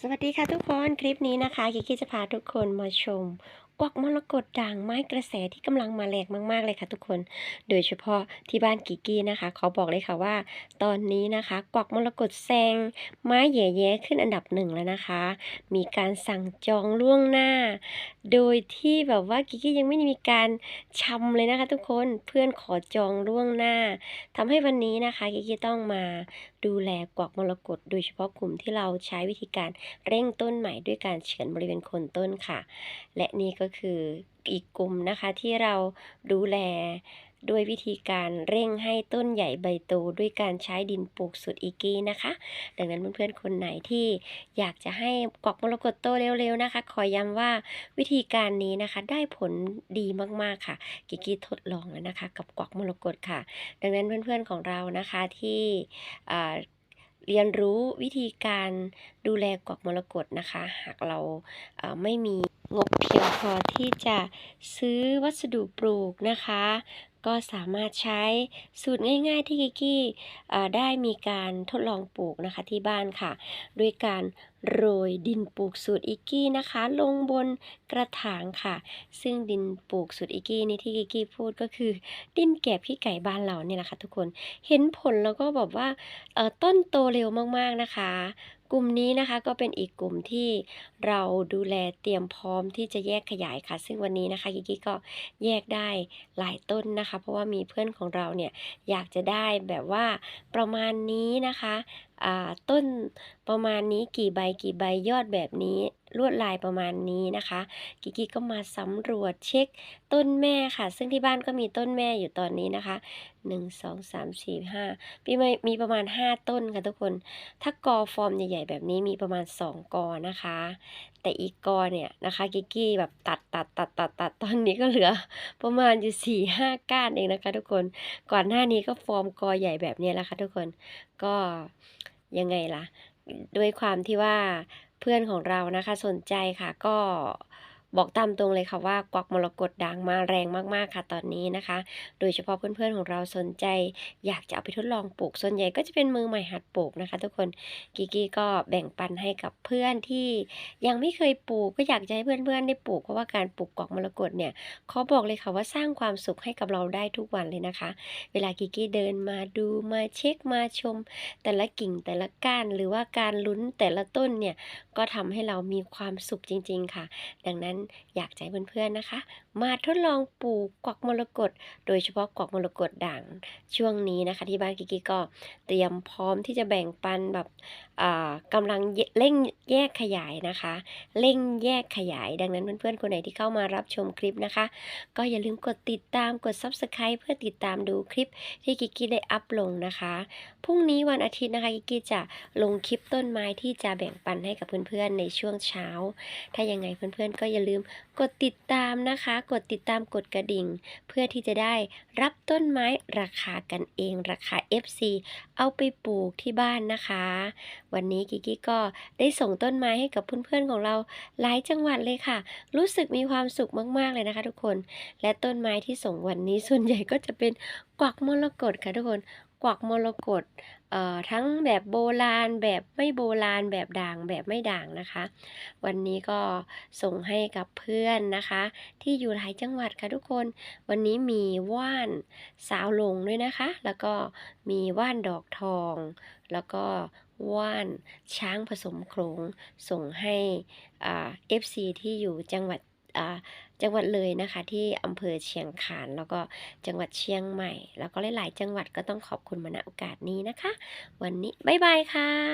สวัสดีค่ะทุกคนคลิปนี้นะคะกิกกี้จะพาทุกคนมาชมกวักมรกตด่างไม้กระแสที่กำลังมาแรงมาก ๆ เลยค่ะทุกคน โดยเฉพาะที่บ้านกิกกี้นะคะขอบอกเลยค่ะว่า ตอนนี้นะคะกวักมรกตแซงไม้แย่ๆขึ้นอันดับหนึ่งแล้วนะคะ มีการสั่งจองล่วงหน้า โดยที่แบบว่ากิกกี้ยังไม่ได้มีการชำเลยนะคะ ทุกคนเพื่อนขอจองล่วงหน้าทำให้วันนี้นะคะกิกกี้ต้องมา ดูแลกวักมรกตโดยเฉพาะกลุ่มที่เราใช้วิธีการเร่งต้นใหม่ด้วยการเฉือนบริเวณโคนต้นค่ะ และนี่ก็คืออีกกลุ่มนะคะที่เราดูแล ด้วยวิธีการเร่งให้ต้นใหญ่ใบโตด้วยการใช้ดินปลูกสูตรอีกี้นะคะ ดังนั้นเพื่อนๆคนไหนที่อยากจะให้กวักมรกตโตเร็วๆนะคะ ขอย้ำว่าวิธีการนี้นะคะได้ผลดีมากๆค่ะ กิกกี้ทดลองแล้วนะคะ กับกวักมรกตค่ะ ดังนั้นเพื่อนๆของเรานะคะที่เรียนรู้วิธีการดูแลกวักมรกตนะคะ หากเราเอ่อไม่มีงบเพียงพอที่จะซื้อวัสดุปลูกนะคะ ก็สามารถใช้สูตรง่าย ๆ ที่กิกกี้ได้มีการทดลองปลูกนะคะที่บ้านค่ะ ด้วยการโรยดินปลูกสูตรอีกกี้นะคะ ลงบนกระถางค่ะ ซึ่งดินปลูกสูตรอีกกี้นี่ที่กิกกี้พูดก็คือ ดินแก็บขี้ไก่บ้านเราเนี่ยแหละค่ะทุกคนเห็นผลแล้วก็แบบว่าต้นโตเร็วมากๆนะคะ กลุ่มนี้นะคะก็เป็นอีกกลุ่มที่เราดูแลเตรียมพร้อมที่จะแยกขยายค่ะ ซึ่งวันนี้นะคะกิกกี้ก็แยกได้หลายต้นนะคะ เพราะว่ามีเพื่อนของเราเนี่ยอยากจะได้แบบว่าประมาณนี้นะคะอ่าต้นประมาณนี้กี่ใบกี่ใบยอดแบบนี้ ลวดลายประมาณนี้นะคะกิกกี้ก็มาสำรวจเช็คต้นแม่ค่ะ ซึ่งที่บ้านก็มีต้นแม่อยู่ตอนนี้นะคะ 1 2 3 4 5ปีไม่มีประมาณ 5 ต้นค่ะทุกคน ถ้ากอฟอร์มใหญ่ๆแบบนี้มีประมาณ 2 กอนะคะ แต่อีกกอเนี่ยนะคะกิกกี้แบบตัดตัดตัดตัดตัดตอนนี้ก็เหลือประมาณอยู่ 4 5 ก้านเองนะคะ ทุกคนก่อนหน้านี้ก็ฟอร์มกอใหญ่แบบนี้แหละค่ะทุกคนก็ยังไงล่ะด้วยความที่ว่า เพื่อนของเรานะคะสนใจค่ะก็ บอกตามตรงเลยค่ะว่ากวักมรกตด่างมาแรงมากๆค่ะตอนนี้นะคะ โดยเฉพาะเพื่อนๆของเราสนใจ อยากจะเอาไปทดลองปลูกส่วนใหญ่ก็จะเป็นมือใหม่หัดปลูกนะคะ ทุกคนกิกกี้ก็แบ่งปันให้กับเพื่อนที่ยังไม่เคยปลูกก็อยากจะให้เพื่อนๆได้ปลูกเพราะว่าการปลูกกวักมรกตเนี่ยขอบอกเลยค่ะว่าสร้างความสุขให้กับเราได้ทุกวันเลยนะคะ เวลากิกกี้เดินมาดูมาเช็คมาชม แต่ละกิ่งแต่ละก้านหรือว่าการลุ้นแต่ละต้นเนี่ยก็ทำให้เรามีความสุขจริง ๆ ค่ะ ดังนั้นอยากให้เพื่อนๆนะคะ มาทดลองปลูกกวักมรกตโดยเฉพาะกวักมรกตด่างช่วงนี้นะคะ ที่บ้านกิ๊กก็เตรียมพร้อมที่จะแบ่งปันแบบอ่ากำลังเร่งแยกขยายนะคะ เร่งแยกขยาย ดังนั้นเพื่อนๆคนไหนที่เข้ามารับชมคลิปนะคะ ก็อย่าลืมกดติดตามกด Subscribe เพื่อติดตามดูคลิปที่กิกิได้อัพลงนะคะพรุ่งนี้วันอาทิตย์นะคะกิ๊กจะลงคลิปต้นไม้ที่จะแบ่งปันให้กับเพื่อนๆในช่วงเช้า ถ้ายังไงเพื่อนๆก็อย่าลืมกดติดตามนะคะ กดติดตามกดกระดิ่ง เพื่อที่จะได้รับต้นไม้ราคากันเองราคา FC เอาไปปลูกที่บ้านนะคะ วันนี้กิกกี้ก็ได้ส่งต้นไม้ให้กับเพื่อนๆของเราหลายจังหวัดเลยค่ะ รู้สึกมีความสุขมากๆเลยนะคะ ทุกคน และต้นไม้ที่ส่งวันนี้ส่วนใหญ่ก็จะเป็นกวักมรกตค่ะทุกคน กวักมรกตเอ่อทั้งแบบโบราณ แบบไม่โบราณ แบบด่างแบบไม่ด่างนะคะ วันนี้ก็ส่งให้กับเพื่อนนะคะ ที่อยู่หลายจังหวัดค่ะทุกคน วันนี้มีว่านสาวลงด้วยนะคะ แล้วก็มีว่านดอกทอง แล้วก็ว่านช้างผสมโขลงส่งให้อ่า FC ที่อยู่จังหวัด จังหวัดเลยนะคะ ที่อำเภอเชียงขาน แล้วก็จังหวัดเชียงใหม่ แล้วก็หลาย ๆ จังหวัดก็ต้องขอบคุณมาณโอกาสนี้นะคะ วันนี้บ๊ายบายค่ะ